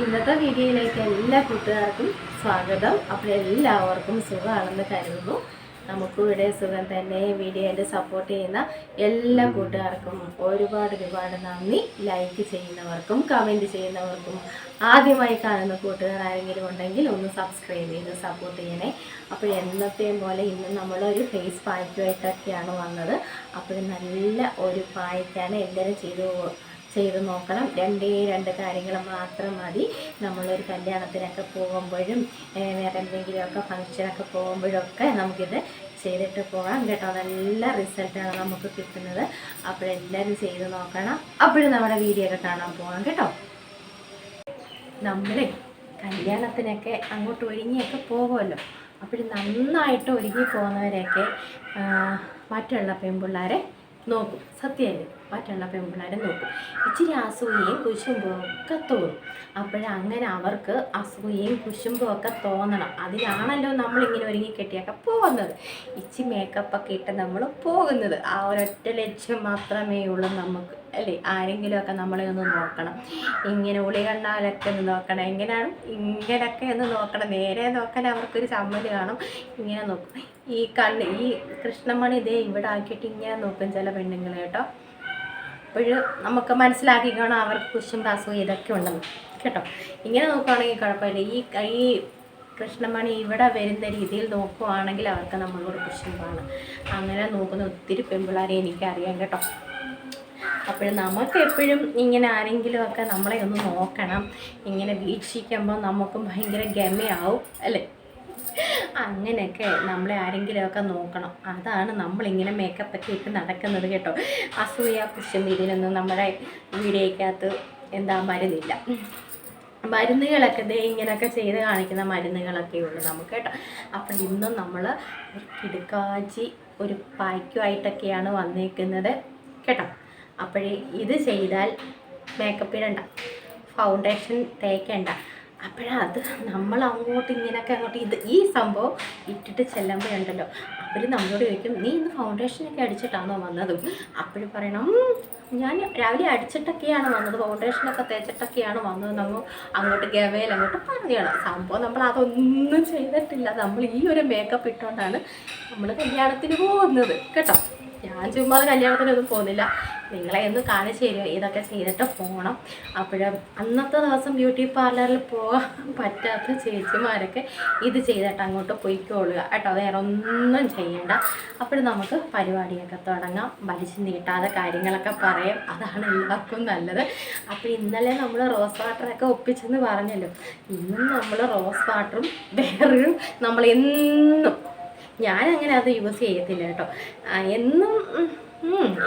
ഇന്നത്തെ വീഡിയോയിലേക്ക് എല്ലാ കൂട്ടുകാർക്കും സ്വാഗതം. അപ്പോൾ എല്ലാവർക്കും സുഖമാണെന്ന് കരുതുന്നു. നമുക്കും ഇവിടെ സുഖം തന്നെ വീഡിയോയിൽ സപ്പോർട്ട് ചെയ്യുന്ന എല്ലാ കൂട്ടുകാർക്കും ഒരുപാട് ഒരുപാട് നന്ദി. ലൈക്ക് ചെയ്യുന്നവർക്കും കമന്റ് ചെയ്യുന്നവർക്കും ആദ്യമായി കാണുന്ന കൂട്ടുകാർ ആരെങ്കിലും ഉണ്ടെങ്കിൽ ഒന്ന് സബ്സ്ക്രൈബ് ചെയ്ത് സപ്പോർട്ട് ചെയ്യണേ. അപ്പോൾ എന്നത്തെയും പോലെ ഇന്ന് നമ്മളൊരു ഫേസ് പായ്ക്കുമായിട്ടൊക്കെയാണ് വന്നത്. അപ്പോൾ നല്ല ഒരു പായ്ക്കാണ് എല്ലാവരും ചെയ്തു ചെയ്ത് നോക്കണം. രണ്ടേ രണ്ട് കാര്യങ്ങൾ മാത്രം മതി. നമ്മളൊരു കല്യാണത്തിനൊക്കെ പോകുമ്പോഴും വേറെ എന്തെങ്കിലുമൊക്കെ ഫങ്ഷനൊക്കെ പോകുമ്പോഴൊക്കെ നമുക്കിത് ചെയ്തിട്ട് പോകാം കേട്ടോ. നല്ല റിസൾട്ടാണ് നമുക്ക് കിട്ടുന്നത്. അപ്പോഴെല്ലാവരും ചെയ്ത് നോക്കണം. അപ്പോഴും നമ്മുടെ വീഡിയോ ഒക്കെ കാണാൻ പോകാം കേട്ടോ. നമ്മളെ കല്യാണത്തിനൊക്കെ അങ്ങോട്ട് ഒരുങ്ങിയൊക്കെ പോകുമല്ലോ. അപ്പോൾ നന്നായിട്ട് ഒരുങ്ങി പോകുന്നവരെയൊക്കെ മറ്റുള്ള പെൺപിള്ളേരെ നോക്കും. സത്യമല്ലേ മറ്റുള്ള പെൺപിള്ളേരെ നോക്കും. ഇച്ചിരി അസൂയയും കുശുമ്പും ഒക്കെ തോന്നും. അപ്പോഴങ്ങനെ അവർക്ക് അസൂയയും കുശുമ്പും ഒക്കെ തോന്നണം. നമ്മൾ നമ്മളിങ്ങനെ ഒരുങ്ങി കെട്ടിയൊക്കെ പോകുന്നത്. ഇച്ചി മേക്കപ്പൊക്കെ ഇട്ട് നമ്മൾ പോകുന്നത്. ആ ഒരൊറ്റ ലക്ഷ്യം മാത്രമേ ഉള്ളൂ നമുക്ക് അല്ലേ? ആരെങ്കിലുമൊക്കെ നമ്മളെ ഒന്ന് നോക്കണം. ഇങ്ങനെ ഉളി കണ്ടാലൊക്കെ ഒന്ന് നോക്കണം. എങ്ങനെയാണ്? ഇങ്ങനെയൊക്കെ ഒന്ന് നോക്കണം. നേരെ നോക്കാൻ അവർക്കൊരു ചമ്മൽ കാണും. ഇങ്ങനെ നോക്കും. ഈ കണ്ണ് ഈ കൃഷ്ണമണി ഇതേ ഇവിടെ ആക്കിയിട്ട് ഇങ്ങനെ നോക്കും ചില പെണ്ണുങ്ങൾ കേട്ടോ. അപ്പോഴ് നമുക്ക് മനസ്സിലാക്കി കാണാം അവർക്ക് കുശും അസുഖം ഇതൊക്കെ ഉണ്ടെന്ന്. കേട്ടോ? ഇങ്ങനെ നോക്കുവാണെങ്കിൽ കുഴപ്പമില്ല. ഈ ഈ കൃഷ്ണമണി ഇവിടെ വരുന്ന രീതിയിൽ നോക്കുവാണെങ്കിൽ അവർക്ക് നമ്മളോട് കുശുമ്പാണ് അങ്ങനെ നോക്കുന്ന ഒത്തിരി പെൺപിള്ളേരെ എനിക്കറിയാം കേട്ടോ. അപ്പോൾ നമുക്ക് എപ്പോഴും ഇങ്ങനെ ആരെങ്കിലുമൊക്കെ നമ്മളെ ഒന്ന് നോക്കണം. ഇങ്ങനെ വീക്ഷിക്കുമ്പോൾ നമുക്കും ഭയങ്കര ഗമയാവും അല്ലേ? അങ്ങനെയൊക്കെ നമ്മളെ ആരെങ്കിലുമൊക്കെ നോക്കണം. അതാണ് നമ്മളിങ്ങനെ മേക്കപ്പൊക്കെ ഇട്ട് നടക്കുന്നത് കേട്ടോ. അസൂയ കുശം ഇതിനൊന്നും നമ്മുടെ വീഡിയോയ്ക്കകത്ത് എന്താ മരുന്നില്ല. മരുന്നുകളൊക്കെ ദേ ഇങ്ങനെയൊക്കെ ചെയ്ത് കാണിക്കുന്ന മരുന്നുകളൊക്കെ ഉള്ളൂ നമുക്ക് കേട്ടോ. അപ്പം ഇന്നും നമ്മൾ ഒരു കിടുക്കാച്ചി ഒരു പായ്ക്കുമായിട്ടൊക്കെയാണ് വന്നേക്കുന്നത് കേട്ടോ. അപ്പോഴേ ഇത് ചെയ്താൽ മേക്കപ്പ് ഇടണ്ട. ഫൗണ്ടേഷൻ തേക്കണ്ട. അപ്പോഴത് നമ്മൾ അങ്ങോട്ട് ഇങ്ങനെയൊക്കെ അങ്ങോട്ട് ഇത് ഈ സംഭവം ഇട്ടിട്ട് ചെല്ലുമ്പോഴുണ്ടല്ലോ അവർ നമ്മളോട് ചോദിക്കും നീ ഇന്ന് ഫൗണ്ടേഷനൊക്കെ അടിച്ചിട്ടാണോ വന്നത്? അപ്പോഴും പറയണം ഞാൻ രാവിലെ അടിച്ചിട്ടൊക്കെയാണ് വന്നത്. ഫൗണ്ടേഷനൊക്കെ തേച്ചിട്ടൊക്കെയാണ് വന്നത് നമ്മൾ അങ്ങോട്ട് ഗവയിൽ അങ്ങോട്ട് പറയുകയാണ് സംഭവം നമ്മൾ അതൊന്നും ചെയ്തിട്ടില്ല. നമ്മൾ ഈ ഒരു മേക്കപ്പ് ഇട്ടുകൊണ്ടാണ് നമ്മൾ കല്യാണത്തിന് പോകുന്നത്. കേട്ടോ? ഞാൻ ചുമ്മാ കല്യാണത്തിനൊന്നും പോകുന്നില്ല. നിങ്ങളെ ഒന്ന് കാണിച്ചു തരുമോ ഇതൊക്കെ ചെയ്തിട്ട് പോകണം അപ്പോഴും അന്നത്തെ ദിവസം ബ്യൂട്ടി പാർലറിൽ പോകാൻ പറ്റാത്ത ചേച്ചിമാരൊക്കെ ഇത് ചെയ്തിട്ട് അങ്ങോട്ട് പൊയ്ക്കോളുക. കേട്ടോ വേറെ ഒന്നും ചെയ്യണ്ട. അപ്പോഴും നമുക്ക് പരിപാടിയൊക്കെ തുടങ്ങാം. വലിച്ചു നീട്ടാതെ കാര്യങ്ങളൊക്കെ പറയാം. അതാണ് എല്ലാവർക്കും നല്ലത്. അപ്പോൾ ഇന്നലെ നമ്മൾ റോസ് വാട്ടറൊക്കെ ഒപ്പിച്ചെന്ന് പറഞ്ഞല്ലോ. ഇന്നും നമ്മൾ റോസ് വാട്ടറും വേറൊരു നമ്മൾ എന്നും ഞാനങ്ങനെ അത് യൂസ് ചെയ്യത്തില്ല കേട്ടോ. എന്നും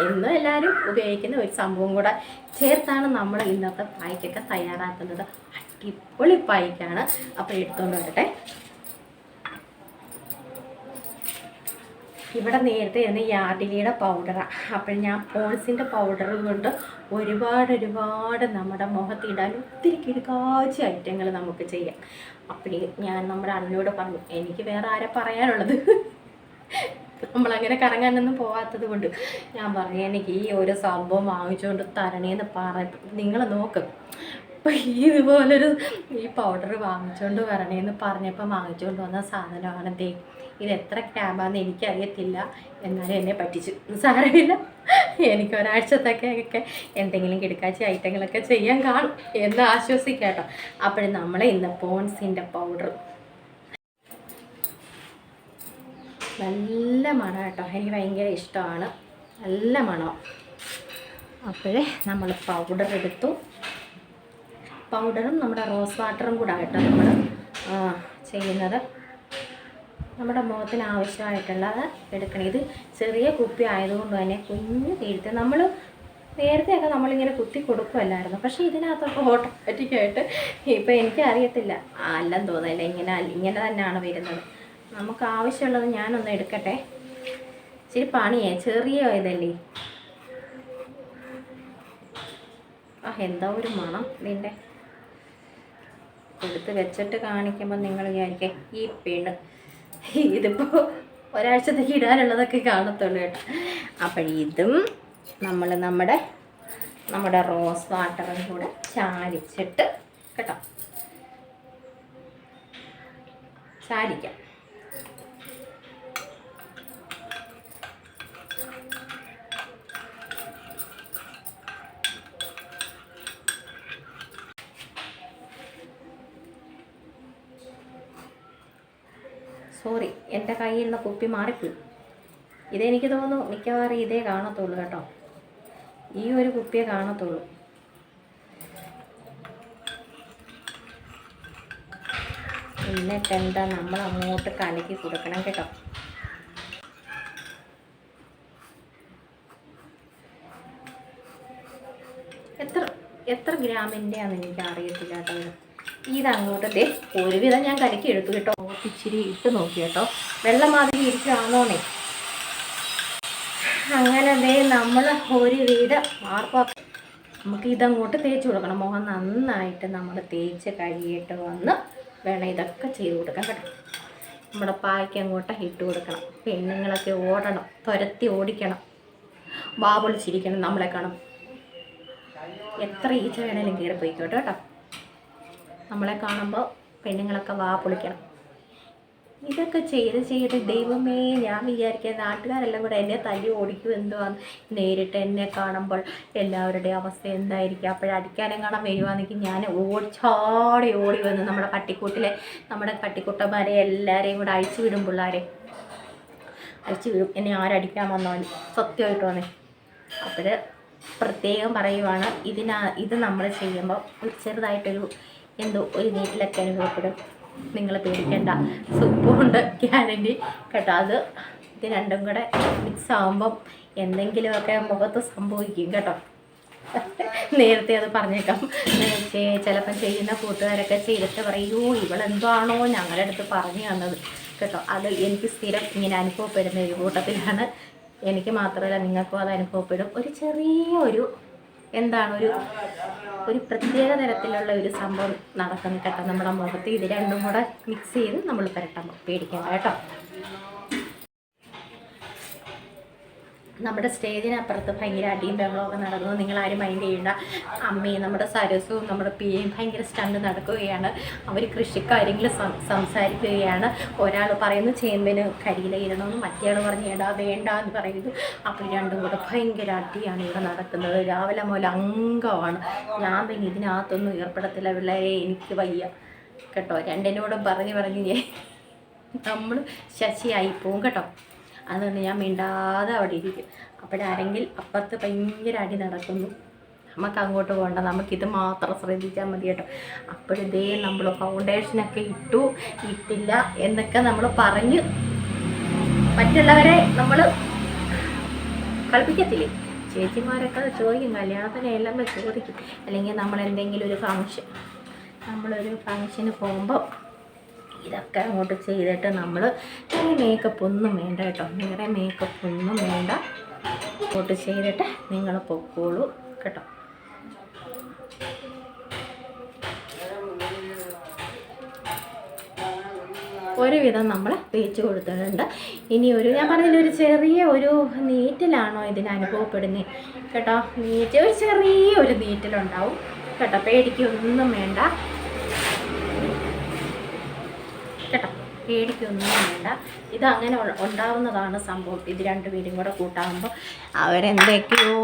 എന്നും എല്ലാവരും ഉപയോഗിക്കുന്ന ഒരു സംഭവം കൂടെ ചേർത്താണ് നമ്മൾ ഇന്നത്തെ പായ്ക്കൊക്കെ തയ്യാറാക്കുന്നത്. അടിപൊളി പായ്ക്കാണ്. അപ്പോൾ എടുത്തുകൊണ്ട് വരട്ടെ. ഇവിടെ നേരത്തെ ഇരുന്ന യാർഡിലിയുടെ പൗഡറാണ് അപ്പോൾ ഞാൻ പോൺസിന്റെ പൗഡർ കൊണ്ട് ഒരുപാട് ഒരുപാട് നമ്മുടെ മുഖത്തിടാൻ ഒത്തിരി കിടക്കാച്ച ഐറ്റങ്ങൾ നമുക്ക് ചെയ്യാം. അപ്പോൾ ഞാൻ നമ്മുടെ അണ്ണയോട് പറഞ്ഞു എനിക്ക് വേറെ ആരെ പറയാനുള്ളത്? നമ്മളങ്ങനെ കറങ്ങാനൊന്നും പോകാത്തത് കൊണ്ട് ഞാൻ പറഞ്ഞു എനിക്ക് ഈ ഒരു സംഭവം വാങ്ങിച്ചുകൊണ്ട് തരണേന്ന് പറ നിങ്ങൾ നോക്ക്. അപ്പം ഇതുപോലൊരു ഈ പൗഡർ വാങ്ങിച്ചുകൊണ്ട് വരണേന്ന് പറഞ്ഞപ്പോൾ വാങ്ങിച്ചുകൊണ്ട് വന്ന സാധനമാണ് ദേ ഇത് എത്ര ക്യാമ്പാന്ന് എനിക്കറിയത്തില്ല. എന്നാലും എന്നെ പറ്റിച്ചു. സാരമില്ല. എനിക്ക് ഒരാഴ്ചത്തേക്കൊക്കെ എന്തെങ്കിലും കിടക്കാച്ചി ഐറ്റങ്ങളൊക്കെ ചെയ്യാൻ കാണും എന്ന് ആശ്വസിക്കാം കേട്ടോ. അപ്പോഴും നമ്മൾ ഇന്ന് പോൺസിന്റെ പൗഡർ നല്ല മണം കേട്ടോ. എനിക്ക് ഭയങ്കര ഇഷ്ടമാണ്. നല്ല മണം. അപ്പോഴേ നമ്മൾ പൗഡർ എടുത്തു. പൗഡറും നമ്മുടെ റോസ് വാട്ടറും കൂടെ ആട്ടോ നമ്മൾ ചെയ്യുന്നത്. നമ്മുടെ മുഖത്തിന് ആവശ്യമായിട്ടുള്ളത് എടുക്കണം. ഇത് ചെറിയ കുപ്പി ആയതുകൊണ്ട് തന്നെ കുഞ്ഞു തീരുത്ത്. നമ്മൾ നേരത്തെയൊക്കെ നമ്മളിങ്ങനെ കുത്തി കൊടുക്കുമല്ലായിരുന്നു പക്ഷേ ഇതിനകത്തൊക്കെ ഓട്ടോമാറ്റിക്കായിട്ട് ഇപ്പം എനിക്ക് അറിയത്തില്ല. അല്ലെന്ന് തോന്നില്ല ഇങ്ങനെ ഇങ്ങനെ തന്നെയാണ് വരുന്നത്. നമുക്ക് ആവശ്യമുള്ളത് ഞാനൊന്ന് എടുക്കട്ടെ. ഇച്ചിരി പണിയേ ചെറിയ ഇതല്ലേ? ആ എന്താ ഒരു മണം ഇതിന്റെ എടുത്ത് വെച്ചിട്ട് കാണിക്കുമ്പോൾ നിങ്ങൾ വിചാരിക്കേ ഈ പെണ്ണ്. ഇതിപ്പോൾ ഒരാഴ്ചത്തേക്ക് ഇടാനുള്ളതൊക്കെ കാണത്തുള്ളൂ കേട്ടോ. അപ്പോൾ ഇതും നമ്മൾ നമ്മുടെ നമ്മുടെ റോസ് വാട്ടറും കൂടെ ചാലിച്ചിട്ട് കേട്ടോ. ചാലിക്കാം. സോറി എന്റെ കയ്യിൽ നിന്ന് കുപ്പി മാറിപ്പോയി. ഇതെനിക്ക് തോന്നുന്നു മിക്കവാറും ഇതേ കാണത്തുള്ളൂ കേട്ടോ. ഈ ഒരു കുപ്പിയെ കാണത്തുള്ളൂ. എന്നിട്ട് എന്താ നമ്മൾ അങ്ങോട്ട് കലക്കി കൊടുക്കണം കേട്ടോ. എത്ര എത്ര ഗ്രാമിന്റെയാണെന്ന് എനിക്ക് അറിയത്തില്ല ഇത്. ഇതങ്ങോട്ട് ഒരു ഒരുവിധം ഞാൻ കലക്കി എടുത്തു കേട്ടോ. ഇച്ചിരി ഇട്ട് നോക്കി കേട്ടോ. വെള്ളം മാതിരി ഇരിക്കുകയാണോന്നേ. അങ്ങനെ ദേ നമ്മൾ ഒരു വീട് മാർപ്പാക്ക നമുക്ക് ഇതങ്ങോട്ട് തേച്ച് കൊടുക്കണം. മുഖം നന്നായിട്ട് നമ്മൾ തേച്ച് കഴുകിയിട്ട് വന്ന് വേണം ഇതൊക്കെ ചെയ്ത് കൊടുക്കാൻ കേട്ടോ. നമ്മുടെ പായ്ക്ക് അങ്ങോട്ട് ഇട്ട് കൊടുക്കണം. പെണ്ണുങ്ങളൊക്കെ ഓടണം. തുരത്തി ഓടിക്കണം. വാ പൊളിച്ചിരിക്കണം നമ്മളെ കാണും. എത്ര ഈച്ച വേണേലും കയറി പോയിക്കോട്ടെ കേട്ടോ. നമ്മളെ കാണുമ്പോൾ പെണ്ണുങ്ങളൊക്കെ വാ പൊളിക്കണം. ഇതൊക്കെ ചെയ്ത് ചെയ്ത് ദൈവമേ ഞാൻ വിചാരിക്കുക നാട്ടുകാരെല്ലാം കൂടെ എന്നെ തല്ലി ഓടിക്കും എന്തുവാന്ന് നേരിട്ട് എന്നെ കാണുമ്പോൾ എല്ലാവരുടെയും അവസ്ഥ എന്തായിരിക്കും? അപ്പോഴടിക്കാനും കാണാൻ വരുവാണെങ്കിൽ ഞാൻ ഓടിച്ചാടി ഓടി വന്ന് നമ്മുടെ പട്ടിക്കൂട്ടിലെ നമ്മുടെ പട്ടിക്കുട്ടന്മാരെ എല്ലാവരെയും കൂടെ അഴിച്ചു വിടും പിള്ളേരെ. അഴിച്ചു വിടും. എന്നെ ആരടിക്കാൻ വന്നാലും സത്യമായിട്ട് വന്നേ. അപ്പോൾ പ്രത്യേകം പറയുവാണ് ഇതിനാ ഇത് നമ്മൾ ചെയ്യുമ്പോൾ ചെറുതായിട്ടൊരു എന്തോ ഒരു നീറ്റിലൊക്കെ അനുഭവപ്പെടും. നിങ്ങൾ പേടിക്കേണ്ട. സുപ്പുണ്ട് ഗ്യാരണ്ടി. കേട്ടോ അത് ഇത് രണ്ടും കൂടെ മിക്സ് ആകുമ്പം എന്തെങ്കിലുമൊക്കെ മുഖത്ത് സംഭവിക്കും കേട്ടോ. നേരത്തെ അത് പറഞ്ഞേക്കാം. ചിലപ്പം ചെയ്യുന്ന കൂട്ടുകാരൊക്കെ ചെയ്തിട്ട് പറയൂ ഇവളെന്താണോ ഞങ്ങളുടെ അടുത്ത് പറഞ്ഞു തന്നത്. കേട്ടോ അത് എനിക്ക് സ്ഥിരം ഇങ്ങനെ അനുഭവപ്പെടുന്ന ഒരു കൂട്ടത്തിലാണ്. എനിക്ക് മാത്രമല്ല നിങ്ങൾക്കും അത് അനുഭവപ്പെടും. ഒരു ചെറിയ ഒരു എന്താണ് ഒരു ഒരു പ്രത്യേക തരത്തിലുള്ള ഒരു സംഭവം നടക്കുന്നു കേട്ടോ നമ്മുടെ മുഖത്ത് ഇത് രണ്ടും കൂടെ മിക്സ് ചെയ്ത് നമ്മൾ പുരട്ടാൻ പേടിക്കണം കേട്ടോ. നമ്മുടെ സ്റ്റേജിനപ്പുറത്ത് ഭയങ്കര അടിയും ബഹളമൊക്കെ നടന്നു. നിങ്ങളാരും മൈൻഡ് ചെയ്യേണ്ട. അമ്മയും നമ്മുടെ സരസും നമ്മുടെ പിയും ഭയങ്കര സ്റ്റണ്ട് നടക്കുകയാണ്. അവർ കൃഷിക്കാരെങ്കിലും സംസാരിക്കുകയാണ്. ഒരാൾ പറയുന്നു ചേമ്പിന് കരിയില ഇടണമെന്ന് മറ്റേയാൾ പറഞ്ഞു ഇടാ വേണ്ട എന്ന് പറയുന്നു അപ്പോൾ രണ്ടും കൂടെ ഭയങ്കര അടിയാണ് ഇവിടെ നടക്കുന്നത്. രാവിലെ മുതൽ അംഗമാണ്. ഞാൻ പിന്നെ ഇതിനകത്തൊന്നും ഏർപ്പെടത്തില്ല പിള്ളേരെ എനിക്ക് വയ്യ. കേട്ടോ? രണ്ടിനോടും പറഞ്ഞ് പറഞ്ഞ് നമ്മൾ ശശിയായി പോവും കേട്ടോ. അതുകൊണ്ട് ഞാൻ മിണ്ടാതെ അവിടെ ഇരിക്കും. അപ്പോഴാരെങ്കിൽ അപ്പുറത്ത് ഭയങ്കര അടി നടക്കുന്നു. നമുക്ക് അങ്ങോട്ട് പോകണ്ട. നമുക്കിത് മാത്രം ശ്രദ്ധിച്ചാൽ മതി കേട്ടോ. അപ്പോഴിതേ നമ്മൾ ഫൗണ്ടേഷനൊക്കെ ഇട്ടു ഇട്ടില്ല എന്നൊക്കെ നമ്മൾ പറഞ്ഞ് മറ്റുള്ളവരെ നമ്മൾ കളിപ്പിക്കത്തില്ലേ? ചേച്ചിമാരൊക്കെ ചോദിക്കും കല്യാണത്തിന് എല്ലാം ചോദിക്കും. അല്ലെങ്കിൽ നമ്മൾ എന്തെങ്കിലും ഒരു ഫങ്ഷൻ നമ്മളൊരു ഫങ്ഷന് പോകുമ്പോൾ ഇതൊക്കെ അങ്ങോട്ട് ചെയ്തിട്ട് നമ്മൾ ഇനി മേക്കപ്പ് ഒന്നും വേണ്ട കേട്ടോ. വേറെ മേക്കപ്പ് ഒന്നും വേണ്ട. അങ്ങോട്ട് ചെയ്തിട്ട് നിങ്ങൾ പൊക്കോളൂ കേട്ടോ. ഒരുവിധം നമ്മൾ തേച്ച് കൊടുത്തിട്ടുണ്ട്. ഇനി ഒരു ഞാൻ പറഞ്ഞില്ല ഒരു ചെറിയ ഒരു നീറ്റിലാണോ ഇതിന് അനുഭവപ്പെടുന്നത് കേട്ടോ നീറ്റ് ഒരു ചെറിയ ഒരു നീറ്റിലുണ്ടാവും. കേട്ടോ പേടിക്കൊന്നും വേണ്ട കേട്ടോ പേടിക്കൊന്നും വേണ്ട ഇത് അങ്ങനെ ഉണ്ടാവുന്നതാണ് സംഭവം. ഇത് രണ്ടുപേരും കൂടെ കൂട്ടാകുമ്പോൾ അവരെന്തൊക്കെയോ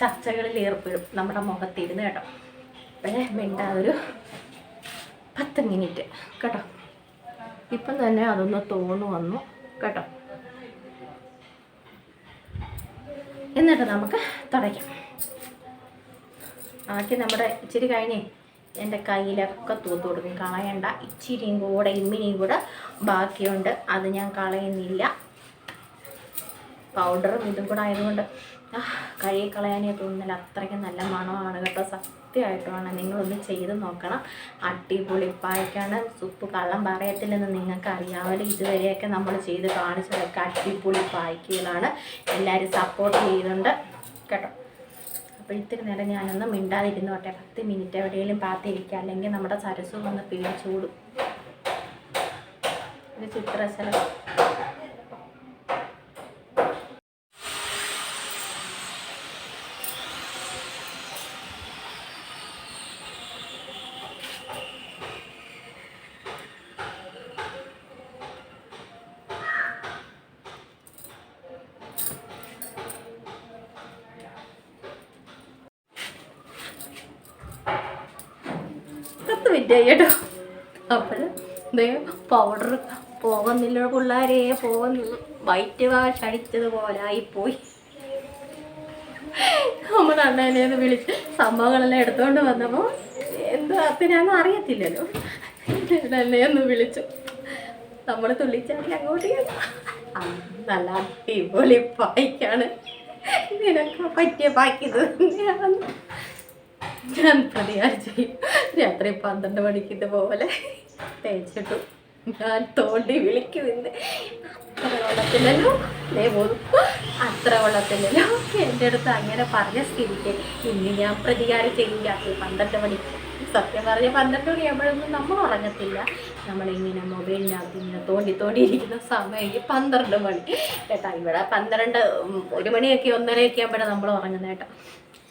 ചർച്ചകളിൽ ഏർപ്പെടും നമ്മുടെ മുഖത്തിരുന്ന് കേട്ടോ. അപ്പോഴേ ഒരു പത്ത് മിനിറ്റ് കേട്ടോ. ഇപ്പം തന്നെ അതൊന്ന് തോന്നു വന്നു കേട്ടോ. എന്നിട്ട് നമുക്ക് തുടയ്ക്കാം. ആക്കി നമ്മുടെ ഇച്ചിരി കഴിഞ്ഞേ എന്റെ കയ്യിലൊക്കെ തൂത്ത് കൊടുക്കും. കളയണ്ട. ഇച്ചിരിയും കൂടെ ഇമ്മിനിയും കൂടെ ബാക്കിയുണ്ട്. അത് ഞാൻ കളയുന്നില്ല. പൗഡറും ഇതും കൂടെ ആയതുകൊണ്ട് കഴുകി കളയാനേ തോന്നുന്നില്ല. അത്രയ്ക്ക് നല്ല മണമാണ് കേട്ടോ. സത്യമായിട്ടുമാണ്. നിങ്ങളൊന്ന് ചെയ്ത് നോക്കണം. അടിപൊളി പായ്ക്കാണ്. സുപ്പ് കള്ളം പറയത്തില്ലെന്ന് നിങ്ങൾക്ക് അറിയാമല്ലോ ഇതുവരെയൊക്കെ നമ്മൾ ചെയ്ത് കാണിച്ചതൊക്കെ അടിപൊളി പായ്ക്കുകളാണ്. എല്ലാവരും സപ്പോർട്ട് ചെയ്യുന്നുണ്ട് കേട്ടോ. അപ്പോൾ ഇത്തിരി നേരം ഞാനൊന്ന് മിണ്ടാതിരുന്നോട്ടെ പത്ത് മിനിറ്റ് എവിടെയെങ്കിലും പാത്തിരിക്കുക. അല്ലെങ്കിൽ നമ്മുടെ സരസു വന്ന് പേടിച്ചോടും. ഒരു ചിത്രശലം സെറ്റ് ചെയ്യട്ടോ അപ്പോൾ പൗഡർ പോകുന്നില്ല പിള്ളേരെ പോകുന്നില്ല വൈറ്റ് വാഷ് അടിച്ചതുപോലെ പോയി നമ്മൾ അണ്ണനെ ഒന്ന് വിളിച്ച് സംഭവങ്ങളെല്ലാം എടുത്തുകൊണ്ട് വന്നപ്പോൾ എന്തോ അത്തിനാന്ന് അറിയത്തില്ലല്ലോ. എന്നെ ഒന്ന് വിളിച്ചു. നമ്മൾ തുള്ളിച്ചാടി അങ്ങോട്ട് നല്ല അടിപൊളി പായ്ക്കാണ്. നിനക്ക് പറ്റിയ പായ്ക്കത് ഞാൻ പ്രതികാരം ചെയ്യും. രാത്രി പന്ത്രണ്ട് മണിക്ക് ഇതുപോലെ തേച്ചിട്ടു. ഞാൻ തോണ്ടി വിളിക്കും നിന്ന് അത്ര കൊള്ളത്തില്ലല്ലോ ദേ പോലും അത്ര കൊള്ളത്തില്ലല്ലോ എന്റെ അടുത്ത് അങ്ങനെ പറഞ്ഞ സ്ഥിതിക്ക് ഇന്ന് ഞാൻ പ്രതികാരം ചെയ്യും രാത്രി പന്ത്രണ്ട് മണിക്ക് സത്യം പറഞ്ഞ പന്ത്രണ്ട് മണിയാകുമ്പോഴൊന്നും നമ്മൾ ഉറങ്ങത്തില്ല. നമ്മളിങ്ങനെ മൊബൈലിനകത്ത് ഇങ്ങനെ തോണ്ടി തോണ്ടിയിരിക്കുന്ന സമയം പന്ത്രണ്ട് മണി. കേട്ടോ ഇവിടെ പന്ത്രണ്ട് ഒരു മണിയൊക്കെ ഒന്നരയൊക്കെ ആകുമ്പോഴാണ് നമ്മൾ ഉറങ്ങുന്നത്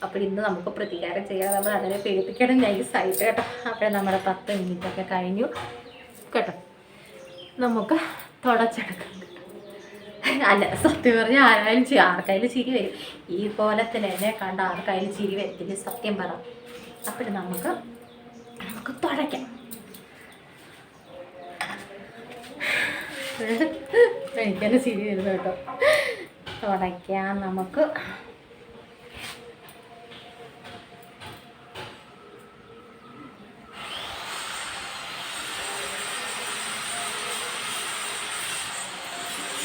അപ്പോൾ ഇന്ന് നമുക്ക് പ്രതികാരം ചെയ്യാതെ നമ്മൾ അതിനെ പേടിപ്പിക്കണം. നൈസായിട്ട് കേട്ടോ. അപ്പോൾ നമ്മുടെ പത്ത് മിനിറ്റൊക്കെ കഴിഞ്ഞു. കേട്ടോ. നമുക്ക് തുടച്ചെടുക്കാം. അല്ല സത്യം പറഞ്ഞാൽ ആരായാലും ചെയ്യും ആർക്കായാലും ചിരി വരും. ഈ കോലത്തിൽ എന്നെ കണ്ട ആർക്കായാലും ചിരി വരത്തില്ല സത്യം പറ. അപ്പോൾ നമുക്ക് നമുക്ക് തുടയ്ക്കാം. എനിക്കെന്നെ ചിരി വരുന്നു കേട്ടോ. തുടയ്ക്കാം നമുക്ക്.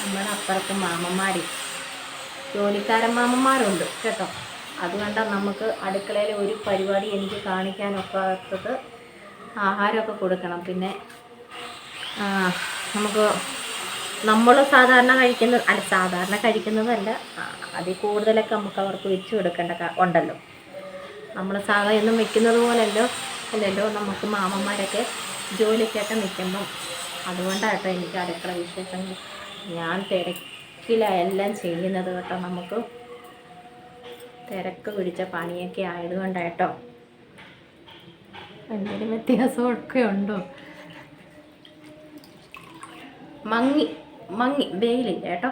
നമ്മുടെ അപ്പുറത്ത് മാമന്മാർ ജോലിക്കാരൻ മാമന്മാരുണ്ട് കേട്ടോ. അതുകൊണ്ടാണ് നമുക്ക് അടുക്കളയിൽ ഒരു പരിപാടി എനിക്ക് കാണിക്കാനൊക്കാത്തത് ആഹാരമൊക്കെ കൊടുക്കണം. പിന്നെ നമുക്ക് നമ്മൾ സാധാരണ കഴിക്കുന്ന അല്ല സാധാരണ കഴിക്കുന്നതല്ല അതിൽ കൂടുതലൊക്കെ നമുക്ക് അവർക്ക് വെച്ച് കൊടുക്കേണ്ട ഉണ്ടല്ലോ. നമ്മൾ സാധാ എന്നും വെക്കുന്നത് പോലല്ലോ അല്ലല്ലോ നമുക്ക് മാമന്മാരൊക്കെ ജോലിക്കൊക്കെ നിൽക്കുമ്പം അതുകൊണ്ടാട്ടോ എനിക്ക് അടുക്കള വിശേഷങ്ങൾ ഞാൻ തിരക്കിലാണ് എല്ലാം ചെയ്യുന്നത് കേട്ടോ നമുക്ക്. തിരക്ക് പിടിച്ച പണിയൊക്കെ ആയതുകൊണ്ടായിട്ടോ. എന്തെങ്കിലും വ്യത്യാസമൊക്കെ ഉണ്ടോ? മങ്ങി മങ്ങി വെയിലില്ല കേട്ടോ.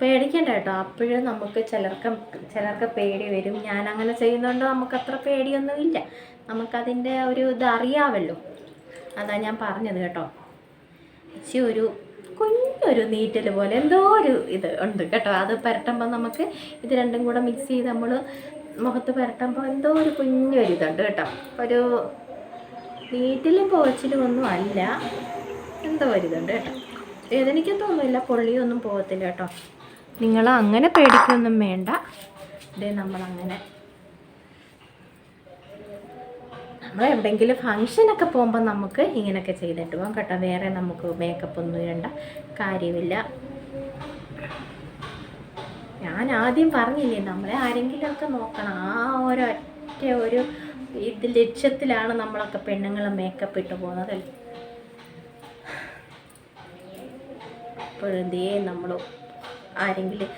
പേടിക്കണ്ട കേട്ടോ. അപ്പോഴും നമുക്ക് ചിലർക്ക് ചിലർക്ക് പേടി വരും. ഞാൻ അങ്ങനെ ചെയ്യുന്നതുകൊണ്ട് നമുക്ക് അത്ര പേടിയൊന്നുമില്ല. നമുക്കതിന്റെ ഒരു ഇത് അറിയാമല്ലോ. അതാ ഞാൻ പറഞ്ഞത് കേട്ടോ. ഇച്ചി ഒരു കുഞ്ഞൊരു നീറ്റൽ പോലെ എന്തോ ഒരു ഇത് ഉണ്ട് കേട്ടോ. അത് പുരട്ടുമ്പോൾ നമുക്ക് ഇത് രണ്ടും കൂടെ മിക്സ് ചെയ്ത് നമ്മൾ മുഖത്ത് പുരട്ടുമ്പോൾ എന്തോ ഒരു കുഞ്ഞൊരു ഇതുണ്ട് കേട്ടോ. ഒരു നീറ്റിലും പോച്ചിലും ഒന്നും അല്ല. എന്തോ ഒരു ഇതുണ്ട് കേട്ടോ. വേദനിക്കത്തൊന്നുമില്ല പൊള്ളിയൊന്നും പോകത്തില്ല കേട്ടോ. നിങ്ങൾ അങ്ങനെ പേടിക്കൊന്നും വേണ്ട. ഇതേ നമ്മളങ്ങനെ നമ്മൾ എവിടെയെങ്കിലും ഫങ്ഷനൊക്കെ പോകുമ്പോൾ നമുക്ക് ഇങ്ങനെയൊക്കെ ചെയ്തിട്ട് പോകാം കേട്ടോ. വേറെ നമുക്ക് മേക്കപ്പ് ഒന്നും ഇടേണ്ട കാര്യമില്ല. ഞാൻ ആദ്യം പറഞ്ഞില്ലേ നമ്മളെ ആരെങ്കിലുമൊക്കെ നോക്കണം. ആ ഒരൊറ്റ ഒരു ഇത് ലക്ഷ്യത്തിലാണ് നമ്മളൊക്കെ പെണ്ണുങ്ങൾ മേക്കപ്പ് ഇട്ട് പോകുന്നത്. അപ്പോഴെന്തേ നമ്മൾ ആരെങ്കിലും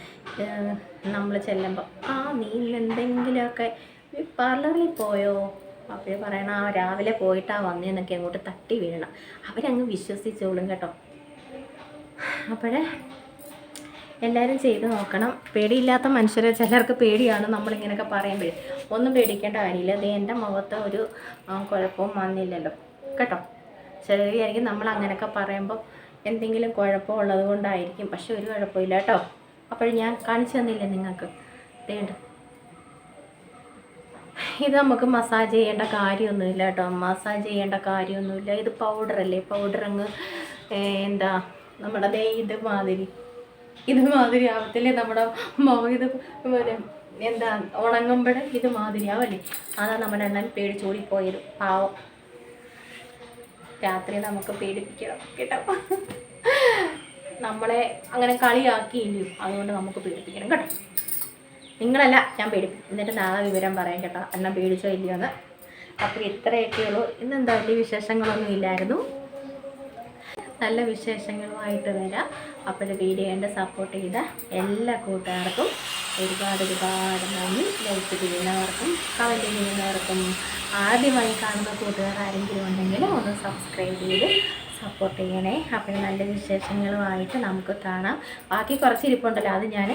നമ്മൾ ചെല്ലുമ്പോൾ ആ നീ എന്തെങ്കിലുമൊക്കെ പാർലറിൽ പോയോ? അപ്പോൾ പറയണ ആ രാവിലെ പോയിട്ടാ വന്നേന്നൊക്കെ അങ്ങോട്ട് തട്ടി വീഴണം. അവരങ്ങ് വിശ്വസിച്ചോളും കേട്ടോ. അപ്പോഴേ എല്ലാവരും ചെയ്ത് നോക്കണം. പേടിയില്ലാത്ത മനുഷ്യരെ ചിലർക്ക് പേടിയാണ് നമ്മളിങ്ങനെയൊക്കെ പറയുമ്പോഴേ. ഒന്നും പേടിക്കേണ്ട കാര്യമില്ല. അത് എന്റെ മുഖത്ത് ഒരു കുഴപ്പവും വന്നില്ലല്ലോ. കേട്ടോ? ചിലരെയായിരിക്കും നമ്മൾ അങ്ങനെയൊക്കെ പറയുമ്പോൾ എന്തെങ്കിലും കുഴപ്പമുള്ളത് കൊണ്ടായിരിക്കും. പക്ഷെ ഒരു കുഴപ്പമില്ല കേട്ടോ. അപ്പോൾ ഞാൻ കാണിച്ചു തന്നില്ലേ നിങ്ങൾക്ക്? വേണ്ട ഇത് നമുക്ക് മസാജ് ചെയ്യേണ്ട കാര്യമൊന്നുമില്ല കേട്ടോ. മസാജ് ചെയ്യേണ്ട കാര്യമൊന്നുമില്ല. ഇത് പൗഡർ അല്ലേ? പൗഡർ അങ്ങ് എന്താ നമ്മുടെ ദേ ഇത് മാതിരി ഇത് മാതിരി ആവത്തില്ലേ? നമ്മുടെ ഇത് പിന്നെ എന്താ ഉണങ്ങുമ്പോൾ ഇത് മാതിരി ആവല്ലേ? അതാ നമ്മുടെ എണ്ണൻ പേടിച്ചോടിപ്പോയത് പാവം. രാത്രി നമുക്ക് പേടിപ്പിക്കണം കേട്ടോ. നമ്മളെ അങ്ങനെ കളിയാക്കിയില്ലയോ? അതുകൊണ്ട് നമുക്ക് പേടിപ്പിക്കണം കേട്ടോ. നിങ്ങളല്ല ഞാൻ പേടിപ്പിക്കും എന്നിട്ട് നാളെ വിവരം പറയാം കേട്ടോ. എന്നാൽ പേടിച്ചോ ഇല്ലയോ എന്ന് അപ്പോൾ ഉള്ളൂ ഇന്നെന്താ വലിയ വിശേഷങ്ങളൊന്നും ഇല്ലായിരുന്നു. നല്ല വിശേഷങ്ങളുമായിട്ട് വരാം. അപ്പോൾ വീഡിയോ കണ്ട് സപ്പോർട്ട് ചെയ്ത എല്ലാ കൂട്ടുകാർക്കും ഒരുപാട് ഒരുപാട് നന്ദി. ലൈക്ക് ചെയ്യുന്നവർക്കും കമന്റ് ചെയ്യുന്നവർക്കും ആദ്യമായി കാണുന്ന കൂട്ടുകാർ ആരെങ്കിലും ഉണ്ടെങ്കിൽ ഒന്ന് സബ്സ്ക്രൈബ് ചെയ്ത് സപ്പോർട്ട് ചെയ്യണേ. അപ്പോൾ നല്ല വിശേഷങ്ങളുമായിട്ട് നമുക്ക് കാണാം. ബാക്കി കുറച്ച് ഇരിപ്പുണ്ടല്ലോ അത് ഞാൻ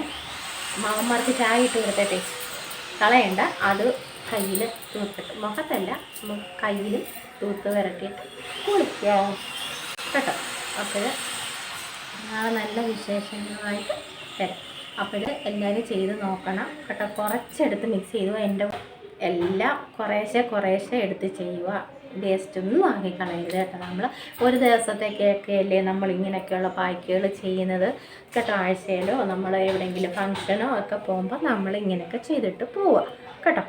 മാമന്മാർക്ക് ചായ ഇട്ട് കൊടുത്തേട്ടെ. കളയണ്ട അത് കയ്യിൽ തൂത്തിട്ട് മുഖത്തല്ല കയ്യിൽ തൂത്ത് വരട്ടിയിട്ട് കുളിക്കാം. കേട്ടോ? അപ്പോൾ നാളെ നല്ല വിശേഷങ്ങളുമായിട്ട് തരാം അപ്പോൾ എല്ലാവരും ചെയ്ത് നോക്കണം. കേട്ടോ? കുറച്ചെടുത്ത് മിക്സ് ചെയ്തു. എന്റെ എല്ലാം കുറേശ്ശെ കുറേശ്ശെ എടുത്ത് ചെയ്യുക. വേസ്റ്റ് ഒന്നും ആക്കി കളയരുത് കേട്ടോ. നമ്മൾ ഒരു ദിവസത്തേക്കൊക്കെ അല്ലേ നമ്മൾ ഇങ്ങനെയൊക്കെയുള്ള പായ്ക്കുകൾ ചെയ്യുന്നത്. കേട്ടോ ആഴ്ചയിലോ നമ്മൾ എവിടെയെങ്കിലും ഫങ്ഷനോ ഒക്കെ പോകുമ്പോൾ നമ്മൾ ഇങ്ങനെയൊക്കെ ചെയ്തിട്ട് പോവുക കേട്ടോ.